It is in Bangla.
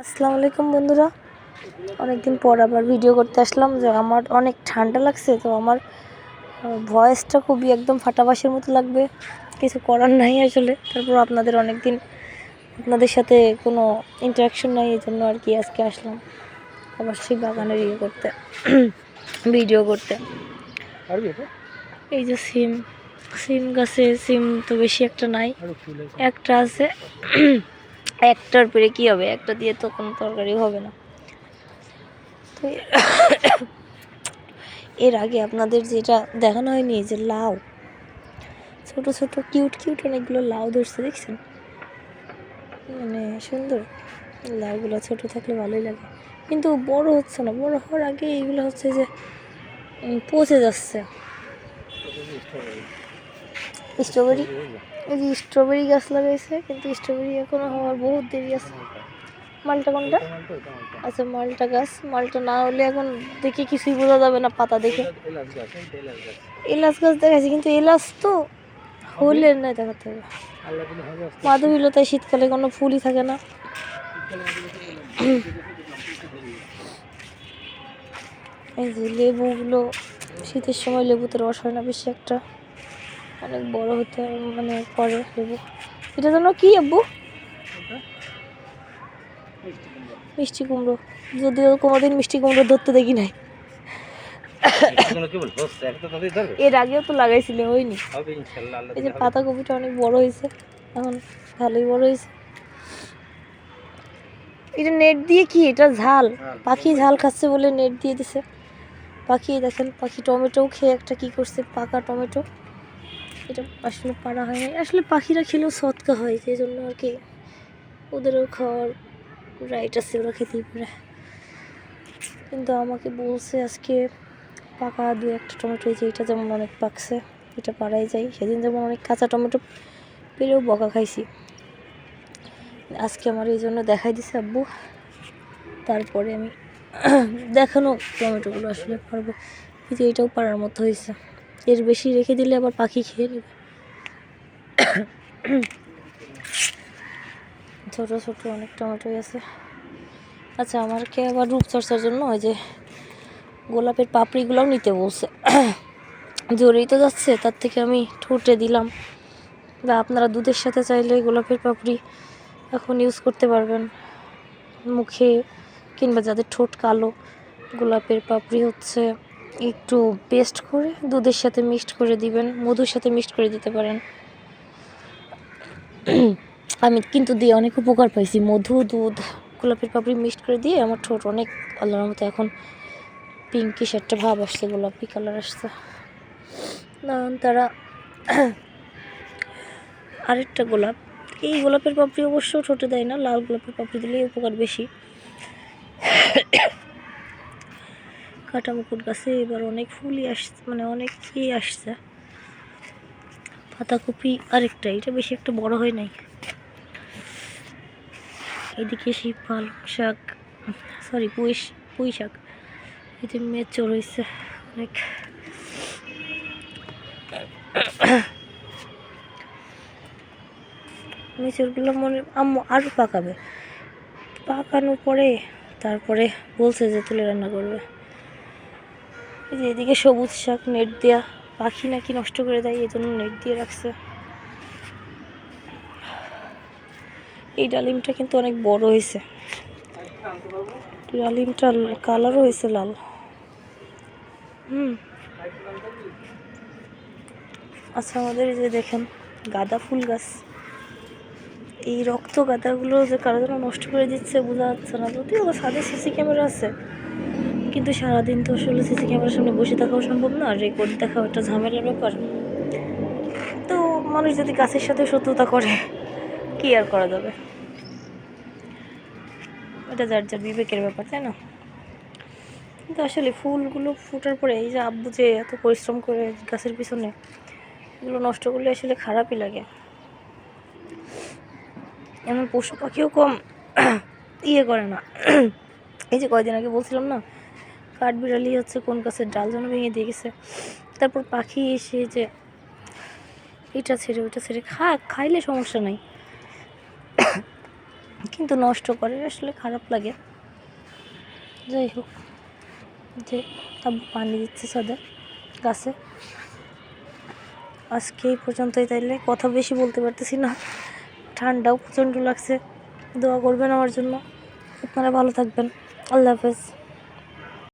আসসালামু আলাইকুম বন্ধুরা। অনেকদিন পর আবার ভিডিও করতে আসলাম। যে আমার অনেক ঠান্ডা লাগছে তো আমার ভয়েসটা খুবই একদম ফাটাবাসের মতো লাগবে। কিছু করার নাই আসলে। তারপর আপনাদের অনেক দিন আপনাদের সাথে কোনো ইন্টারাকশন নাই এই জন্য আর কি আজকে আসলাম। আবার সেই বাগানের ইয়ে করতে ভিডিও করতে। এই যে সিম সিম গাছে সিম তো বেশি একটা নাই। একটা আছে। একটার পরে কি হবে? একটা দিয়ে তো কোনো তরকারি হবে না। তো এর- আগে আপনাদের যেটা দেখানো হয়নি যে লাউ। ছোট ছোট কিউট কিউট অনেকগুলো লাউ ধরছে, দেখছেন? মানে সুন্দর। লাউগুলো ছোট থাকলে ভালোই লাগে। কিন্তু বড় হচ্ছে না। বড় হওয়ার আগে এইগুলো হচ্ছে যে পচে যাচ্ছে। স্ট্রবেরি? এই যে স্ট্রবেরি গাছ লাগাইছে, কিন্তু স্ট্রবেরি এখনও হওয়ার বহুত দেরি আছে। মালটা কোনটা? আচ্ছা মালটা গাছ। মালটা না হলে এখন দেখে কিছুই বোঝা যাবে না পাতা দেখে। এলাচ গাছ দেখাচ্ছি কিন্তু এলাচ তো হলে না দেখাতে হবে। আল্লাহ দিলে হবে আস্তে মাধবী লতায় শীতকালে কোনো ফুলই থাকে না। এই যে লেবুগুলো, শীতের সময় লেবুতে রস হয় না বেশি একটা। অনেক বড় হতে মানে পরে লেবু এটা যেন কি আব্বু? মিষ্টি কুমড়ো। যদিও কোনোদিন মিষ্টি কুমড়ো ধরতে দেখি নাই। এর আগেও তো লাগাইছিলে হয়নি? এই যে দিলে হবে। পাতাকপিটা অনেক বড় হয়েছে এখন ভালোই বড় হয়েছে। এটা নেট দিয়ে কি? এটা ঝাল। ঝাল। পাখি ঝাল খাচ্ছে বলে নেট দিয়ে দিছে। পাখি দেখেন পাখি টমেটোও খেয়ে একটা কি করছে পাকা টমেটো। এটা আসলে পারা হয় আসলে পাখিরা খেলেও সৎকা হয় সেই জন্য আর কি ওদেরও খাওয়ার রাইট আছে ওরা খেতেই পারে। কিন্তু আমাকে বলছে আজকে পাকা দু একটা টমেটো যে এটা যেমন অনেক পাকছে, এটা পাড়াই যায়। সেদিন যেমন অনেক কাঁচা টমেটো পেলেও বকা খাইছি। আজকে আমার এই জন্য দেখাই দিছে আব্বু। তারপরে আমি দেখানো টমেটোগুলো আসলে পারব। এই যে এটাও পাড়ার মতো হয়েছে। এর বেশি রেখে দিলে আবার পাখি খেয়ে নেবে। ছোট ছোট অনেক টমেটোই আছে। আচ্ছা আমাকে আবার রূপচর্চার জন্য ওই যে গোলাপের পাপড়িগুলোও নিতে বলছে। জোরেই তো যাচ্ছে, তার থেকে আমি ঠোঁটে দিলাম। বা আপনারা দুধের সাথে চাইলে গোলাপের পাপড়ি এখন ইউজ করতে পারবেন। মুখে কিংবা যাদের ঠোঁট কালো, গোলাপের পাপড়ি হচ্ছে। একটু পেস্ট করে দুধের সাথে মিক্সড করে দিবেন, মধুর সাথে মিক্সড করে দিতে পারেন। আমি কিন্তু দিয়ে অনেক উপকার পাইছি, মধু, দুধ, গোলাপের পাপড়ি মিক্সড করে দিয়ে আমার ঠোঁট অনেক আল্লাহর মতো এখন পিঙ্কিশ একটা ভাব আসছে, গোলাপি কালার আসছে। না তারা আরেকটা গোলাপ, এই গোলাপের পাপড়ি অবশ্য ঠোঁটে দেয় না, লাল গোলাপের পাপড়ি দিলেই উপকার বেশি। কাটা মুকুট গাছে এবার অনেক ফুলই আসছে মানে অনেক ইয়ে আসছে। পাতাকপি আরেকটা, এটা বেশি একটা বড় হয় নাই। এদিকে সেই পালং শাক সরি পুঁই পুঁই শাক। এতে মেচর হয়েছে অনেক। মেচরগুলো মনে, আম্মু আরও পাকাবে। পাকানোর পরে তারপরে বলছে যে তুলে রান্না করবে। এই যে এদিকে সবুজ শাক, নেট দেয়া। পাখি নাকি নষ্ট করে দেয় এই জন্য নেট দিয়ে রাখছে। এই ডালিমটা কিন্তু অনেক বড় হয়েছে। ডালিমটা কালারও হয়েছে লাল। হুম। আচ্ছা আমাদের যে দেখেন, গাঁদা ফুল গাছ। এই রক্ত গাঁদাগুলো যে কারও যেন নষ্ট করে দিচ্ছে, বোঝা যাচ্ছে না। যদিও ছাদে সিসি ক্যামেরা আছে কিন্তু সারাদিন তো আসলে সিসি ক্যামেরার সামনে বসে থাকাও সম্ভব না রেকর্ড দেখাও একটা ঝামেলার ব্যাপার। তো মানুষ যদি গাছের সাথে শত্রুতা করে, কি আর করা যাবে? এটা যার যার বিবেকের ব্যাপার, তাই না? কিন্তু আসলে ফুলগুলো ফোটার পরে এই যে আব্বু যে এত পরিশ্রম করে গাছের পিছনে, এগুলো নষ্ট করলে আসলে খারাপই লাগে। এমন পশু পাখিও কম ইয়ে করে না। এই যে কয়দিন আগে বলছিলাম না কাঠবিড়ালি হচ্ছে কোন গাছের ডাল যেন ভেঙে দিয়ে গেছে। তারপর পাখি এসে যে এটা ছেড়ে ওইটা ছেড়ে খা খাইলে সমস্যা নাই। কিন্তু নষ্ট করে, আসলে খারাপ লাগে। যাই হোক, যে আব্বু পানি দিচ্ছে সদা গাছে। আজকে এই পর্যন্তই তাইলে, কথা বেশি বলতে পারতেছি না। ঠান্ডাও প্রচণ্ড লাগছে। দোয়া করবেন আমার জন্য। আপনারা ভালো থাকবেন। আল্লাহ হাফেজ।